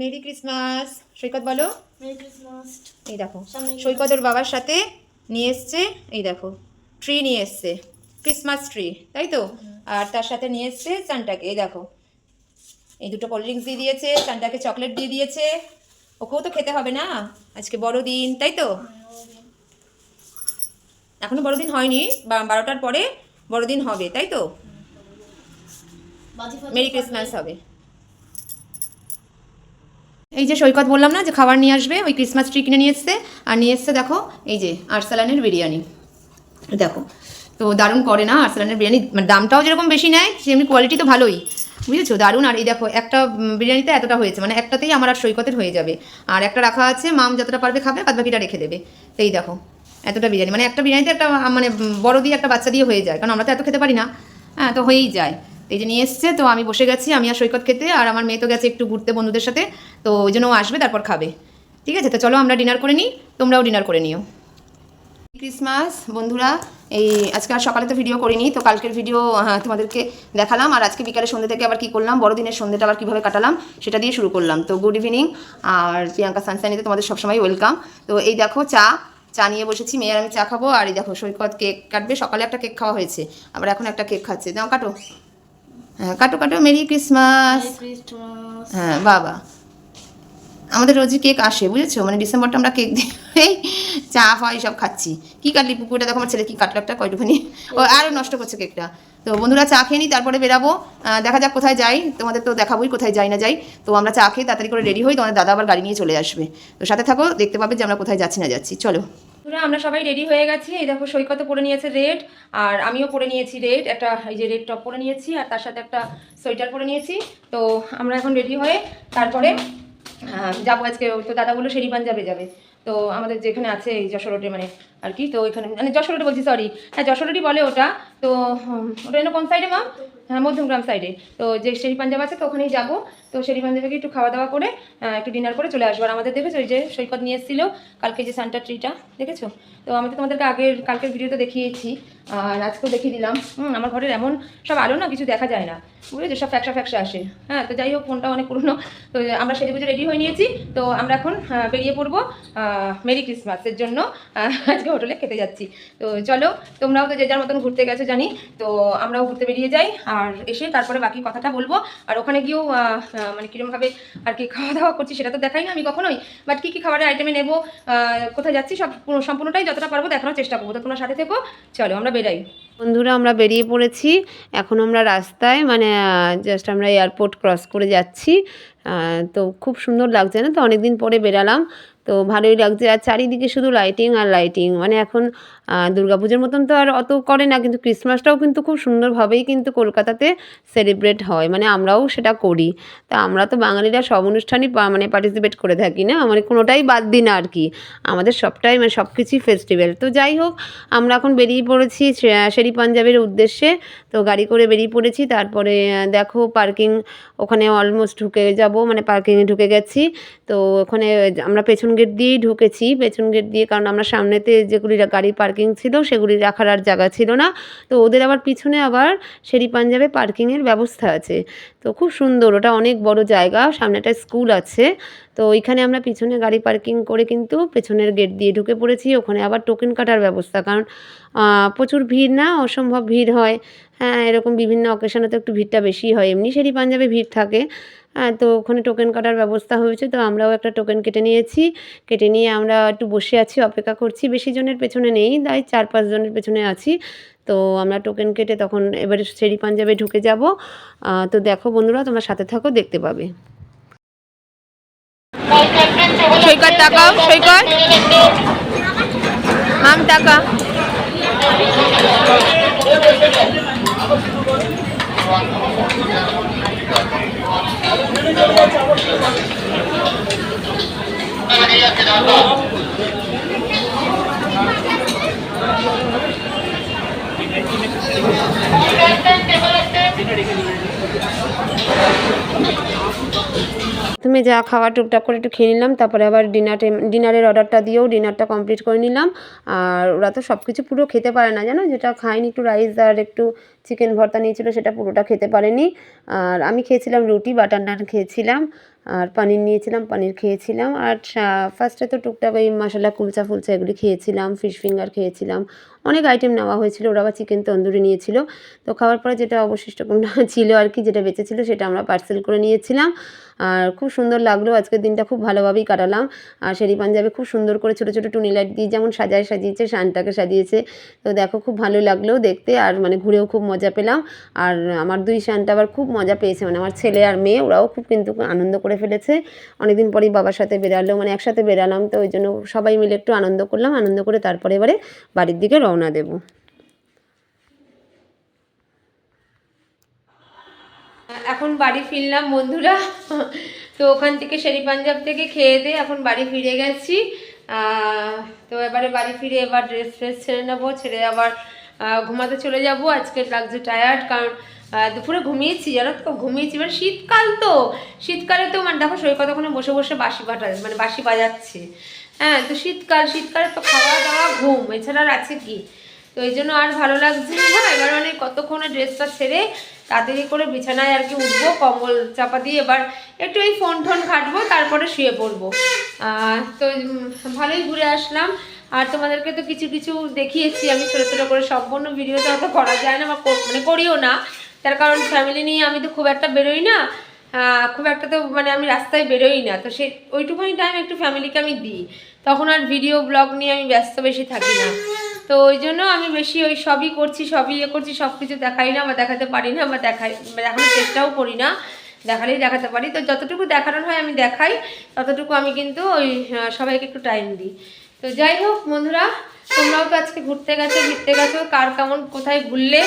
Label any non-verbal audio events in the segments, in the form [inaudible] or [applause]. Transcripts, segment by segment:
Merry Christmas. সৈকত বলো। এই দেখো সামনে সৈকত ওর বাবার সাথে নিয়ে এসছে এই দেখো ট্রি নিয়ে এসছে ক্রিসমাস ট্রি তাই তো? আর তার সাথে নিয়ে এসছে সানটাকে এই দেখো। এই দুটো কোল্ড ড্রিঙ্কস দিয়ে দিয়েছে সানটাকে চকলেট দিয়ে দিয়েছে। ওকেও তো খেতে হবে না আজকে বড়দিন তাই তো? এখনও বড়দিন হয়নি বা- বারোটার পরে বড়দিন হবে তাই তো? মেরি ক্রিসমাস হবে। এই যে সৈকত বললাম না যে খাবার নিয়ে আসবে, ওই ক্রিসমাস ট্রি কিনে নিয়ে এসছে। আর নিয়ে এসছে দেখো, এই যে আরসালানের বিরিয়ানি। দেখো, তো দারুণ করে না আরসালানের বিরিয়ানি? মানে দামটাও যেরকম বেশি নেয়, সেমনি কোয়ালিটি তো ভালোই। বুঝেছ? দারুণ। আর এই দেখো, একটা বিরিয়ানিতে এতটা হয়েছে মানে একটাতেই আমার আর সৈকতের হয়ে যাবে। আর একটা রাখা আছে, মাম যতটা পারবে খাবে বাদ বাকিটা রেখে দেবে। তো এই দেখো, এতটা বিরিয়ানি। মানে একটা বিরিয়ানিতে একটা মানে বড় দিয়ে একটা বাচ্চা দিয়ে হয়ে যায়, কারণ আমরা তো এত খেতে পারি না। হ্যাঁ তো হয়েই যায়। এই যে নিয়ে এসছে তো আমি বসে গেছি আমি আর সৈকত খেতে আর আমার মেয়ে তো গেছে একটু ঘুরতে বন্ধুদের সাথে তো ওই জন্য ও আসবে তারপর খাবে। ঠিক আছে? তো চলো আমরা ডিনার করে নিই তোমরাও ডিনার করে নিও। ক্রিসমাস বন্ধুরা এই আজকে আর সকালে তো ভিডিও করিনি তো কালকের ভিডিও হ্যাঁ, তোমাদেরকে দেখালাম আর আজকে বিকালে সন্ধ্যে থেকে আবার কি করলাম বড়দিনের সন্ধ্যেটা আবার কীভাবে কাটালাম সেটা দিয়ে শুরু করলাম। তো গুড ইভিনিং আর প্রিয়াঙ্কা সানসানিতে তোমাদের সবসময় ওয়েলকাম। তো এই দেখো চা চা নিয়ে বসেছি মেয়ের আমি চা খাব আর এই দেখো সৈকত কেক কাটবে সকালে একটা কেক খাওয়া হয়েছে আবার এখন একটা কেক খাচ্ছে। দাও কাটো। হ্যাঁ কাটো কাটো মেরি ক্রিসমাস। হ্যাঁ বাবা। আমাদের রোজই কেক আসে বুঝেছ? মানে ডিসেম্বরটা আমরা কেক দিয়ে এই চা ফাই সব খাচ্ছি। কী কাটলি পুকুরটা? দেখো আমার ছেলে কি কাটলো একটা কয়টুখানি ও আরও নষ্ট করছে কেকটা। তো বন্ধুরা চা খেয়ে নিই তারপরে বেরাবো। দেখা যাক কোথায় যাই। তোমাদের তো দেখাবোই কোথায় যাই না যাই। তো আমরা চা খেয়ে তাড়াতাড়ি করে রেডি হই তোমাদের দাদা আবার গাড়ি নিয়ে চলে আসবে। তো সাথে থাকো দেখতে পাবে যে আমরা কোথায় যাচ্ছি না যাচ্ছি। চলো। বন্ধুরা, আমরা সবাই রেডি হয়ে গেছি। এই দেখো সৈকতও পরে নিয়েছে রেড আর আমিও পরে নিয়েছি রেড একটা এই যে রেড টপ পরে নিয়েছি, আর তার সাথে একটা সোয়েটার পরে নিয়েছি। তো আমরা এখন রেডি হয়ে তারপরে যাব আজকে। তো দাদা বলল শেরি পাঞ্জাবে যাবে। তো আমাদের যেখানে আছে এই যশোর রোডে মানে আর কি, তো ওইখানে মানে যশোর রোডে বলছি সরি হ্যাঁ যশোর রোডই বলে ওটা। তো ওটা যেন কোন সাইডে মা হ্যাঁ মধ্যমগ্রাম সাইডে তো যে শেরি পাঞ্জাব আছে তো ওখানেই যাব। তো শেরি পাঞ্জাবে গিয়ে একটু খাওয়া দাওয়া করে একটু ডিনার করে চলে আসব। আর আমাদের দেখেছ ওই যে সৈকত নিয়ে এসেছিল, কালকে যে সান্টা ট্রিটা দেখেছ? তো আমি তো তোমাদেরকে আগের, কালকের ভিডিওতে দেখিয়েছি, আর আজকেও দেখিয়ে দিলাম। আমার ঘরের এমন সব আলো না, কিছু দেখা যায় না। বুঝেছ? সব ফ্যাকসা ফ্যাকসা আসে। হ্যাঁ তো যাই হোক, ফোনটা অনেক পুরনো। তো আমরা সেজে বুঝে রেডি হয়ে নিয়েছি। তো আমরা এখন বেরিয়ে পড়ব মেরি ক্রিসমাসের জন্য। আজকে হোটেলে খেতে যাচ্ছি। তো চলো, তোমরাও তো যে যার মতন ঘুরতে গেছো জানি। তো আমরাও ঘুরতে বেরিয়ে যাই। আর এসে তারপরে বাকি কথাটা বলব। আর ওখানে গিয়েও মানে কীরমভাবে আর কি খাওয়া দাওয়া করছি সেটা তো দেখাই না আমি কখনোই। বাট কী কী খাবারের আইটেমে নেব কোথায় যাচ্ছি সব সম্পূর্ণটাই যতটা পারব দেখানোর চেষ্টা করব। তো তোমরা সাথে থেকো, চলো আমরা বেরাই। বন্ধুরা, আমরা বেরিয়ে পড়েছি। এখন আমরা রাস্তায় মানে জাস্ট আমরা এয়ারপোর্ট ক্রস করে যাচ্ছি। তো খুব সুন্দর লাগছে না তো? অনেকদিন পরে বেরালাম। তো ভালোই লাগছে। আর চারিদিকে শুধু লাইটিং আর লাইটিং মানে এখন দুর্গাপুজোর মতন তো আর অত করে না, কিন্তু ক্রিসমাসটাও কিন্তু খুব সুন্দরভাবেই কিন্তু কলকাতাতে সেলিব্রেট হয়। মানে আমরাও সেটা করি। তা আমরা তো বাঙালিরা সব অনুষ্ঠানই মানে পার্টিসিপেট করে থাকি না? মানে কোনোটাই বাদ দিই না আর কি। আমাদের সবটাই মানে সব কিছুই ফেস্টিভ্যাল তো যাই হোক, আমরা এখন বেরিয়ে পড়েছি শেরি পাঞ্জাবের উদ্দেশ্যে। তো গাড়ি করে বেরিয়ে পড়েছি। তারপরে দেখো পার্কিং ওখানে অলমোস্ট ঢুকে যাব। মানে পার্কিংয়ে ঢুকে গেছি। তো ওখানে, আমরা পেছন গেট দিয়েই ঢুকেছি, পেছন গেট দিয়ে, কারণ আমরা সামনেতে যেগুলি গাড়ি পার্কিং ছিল, সেগুলি রাখার আর জায়গা ছিল না। তো ওদের আবার পিছনে আবার শেরি পাঞ্জাবে পার্কিংয়ের ব্যবস্থা আছে। তো খুব সুন্দর, ওটা অনেক বড় জায়গা, সামনে একটা স্কুল আছে। তো ওইখানে আমরা পিছনে গাড়ি পার্কিং করে কিন্তু পেছনের গেট দিয়ে ঢুকে পড়েছি, ওখানে আবার টোকেন কাটার ব্যবস্থা, কারণ প্রচুর ভিড় না, অসম্ভব ভিড় হয়। হ্যাঁ এরকম বিভিন্ন অকেশনে তো একটু ভিড়টা বেশি হয়, এমনি শেরি পাঞ্জাবে ভিড় থাকে। তো ওখানে টোকেন কাটার ব্যবস্থা হয়েছে, তো আমরাও একটা টোকেন কেটে নিয়েছি। কেটে নিয়ে আমরা একটু বসে আছি, অপেক্ষা করছি। বেশি জনের পেছনে নেই, তাই চার পাঁচ জনের পেছনে আছি। তো আমরা টোকেন কেটে তখন এবারে শেরি পাঞ্জাবে ঢুকে যাব। তো দেখো বন্ধুরা, তোমরা সাথে থাকো, দেখতে পাবে। সৈকত তাকাও, সৈকত। মাম টাকা প্রথমে যা খাওয়া টুকটাক করে একটু খেয়ে নিলাম, তারপরে আবার ডিনার ডিনারের অর্ডারটা দিয়েও ডিনারটা কমপ্লিট করে নিলাম। আর ওরা তো সব কিছু পুরো খেতে পারে না, জানো? যেটা খায়নি একটু রাইস আর একটু চিকেন ভর্তা নিয়েছিল, সেটা পুরোটা খেতে পারেনি। আর আমি খেয়েছিলাম রুটি বাটার নান খেয়েছিলাম। আর পানির নিয়েছিলাম, পানির খেয়েছিলাম। আর ফার্স্টে তো টুকটাক ওই মশলা, কুলচা ফুলচা এগুলি খেয়েছিলাম ফিশ ফিঙ্গার খেয়েছিলাম। অনেক আইটেম নেওয়া হয়েছিল, ওরা আবার চিকেন তন্দুরি নিয়েছিল। তো খাওয়ার পরে যেটা অবশিষ্ট [laughs] ছিল আর কি, যেটা বেঁচে ছিল, সেটা আমরা পার্সেল করে নিয়েছিলাম। আর খুব সুন্দর লাগল, আজকের দিনটা খুব ভালোভাবেই কাটালাম। আর শেরি পাঞ্জাবে খুব সুন্দর করে ছোটো ছোটো টুনি লাইট দিয়ে যেমন সাজায় সাজিয়েছে, শানটাকে সাজিয়েছে। তো দেখো খুব ভালো লাগল দেখতে, আর মানে ঘুরেও খুব মজা পেলাম। আর আমার দুই শানটা আবার খুব মজা পেয়েছে মানে আমার ছেলে আর মেয়ে, ওরাও খুব কিন্তু আনন্দ করে ফেলেছে। অনেকদিন পরেই বাবার সাথে বেরালো মানে একসাথে বেরালাম, তো ওই জন্য সবাই মিলে একটু আনন্দ করলাম। আনন্দ করে তারপরে এবারে বাড়ির দিকে রওনা দেবো। এখন বাড়ি ফিরলাম বন্ধুরা। তো ওখান থেকে শেরি পাঞ্জাব থেকে খেয়ে দিয়ে এখন বাড়ি ফিরে গেছি। তো এবারে বাড়ি ফিরে এবার ড্রেস ফ্রেস ছেড়ে নেব। ছেড়ে আবার ঘুমাতে চলে যাব। আজকে লাগছে টায়ার্ড কারণ দুপুরে ঘুমিয়েছি, জানো তো? ঘুমিয়েছি মানে শীতকাল তো। শীতকালে তো মানে দেখো সৈকত ওখানে বসে বসে বাসি বাটা মানে বাসি বাজাচ্ছে। হ্যাঁ তো শীতকাল, শীতকালে তো খাওয়া দাওয়া, ঘুম, এছাড়া আর আছে কি? তো এই জন্য আর ভালো লাগছে না। এবার মানে কতক্ষণে ড্রেসটা ছেড়ে তাড়াতাড়ি করে বিছানায় আর কি উঠবো, কম্বল চাপা দিয়ে এবার একটু এই ফোন টোন ঘাটবো, তারপরে শুয়ে পড়ব। তো ভালোই ঘুরে আসলাম। আর তোমাদেরকে তো কিছু কিছু দেখিয়েছি, আমি ছোটো ছোটো করে সম্পূর্ণ ভিডিওতে অত করা যায় না বা মানে করিও না। তার কারণ ফ্যামিলি নিয়ে আমি তো খুব একটা বেরোই না। খুব একটা তো মানে আমি রাস্তায় বেরোই না। তো সে, ওইটুকুনি টাইম একটু ফ্যামিলিকে আমি দিই। তখন আর ভিডিও ব্লগ নিয়ে আমি ব্যস্ত বেশি থাকি না। তো ওই জন্য আমি বেশি ওই সবই করছি, সবই ইয়ে করছি সব কিছু দেখাই না বা দেখাতে পারি না বা দেখাই, দেখানোর চেষ্টাও করি না। দেখালেই দেখাতে পারি। তো যতটুকু দেখানোর হয় আমি দেখাই, ততটুকু আমি কিন্তু ওই সবাইকে একটু টাইম দিই। তো যাই হোক বন্ধুরা, তোমরাও তো আজকে ঘুরতে গেছো, ফিরতে গেছো, কার কেমন, কোথায় ঘুরলে,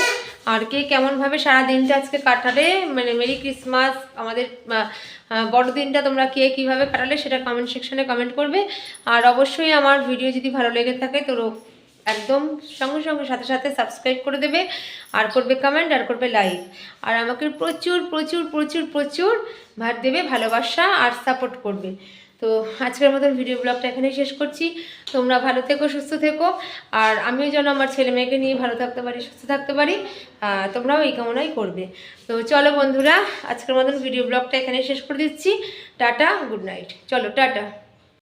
আর কে কেমনভাবে সারা দিনটা আজকে কাটালে মানে মেরি ক্রিসমাস, আমাদের বড়দিনটা তোমরা কে কীভাবে কাটালে সেটা কমেন্ট সেকশনে কমেন্ট করবে। আর অবশ্যই আমার ভিডিও যদি ভালো লেগে থাকে, তো একদম সঙ্গে সঙ্গে সাথে সাথে সাবস্ক্রাইব করে দেবে, আর করবে কমেন্ট আর করবে লাইক আর আমাকে প্রচুর প্রচুর প্রচুর প্রচুর ভাত দেবে, ভালোবাসা, আর সাপোর্ট করবে। তো আজকের মতন ভিডিও ব্লগটা এখানেই শেষ করছি। তোমরা ভালো থেকো, সুস্থ থেকো। আর আমিও যেন আমার ছেলে মেয়েকে নিয়ে ভালো থাকতে পারি, সুস্থ থাকতে পারি তোমরাও এই কামনাই করবে। তো চলো বন্ধুরা, আজকের মতন ভিডিও ব্লগটা এখানে শেষ করে দিচ্ছি। টাটা গুড নাইট চলো, টাটা।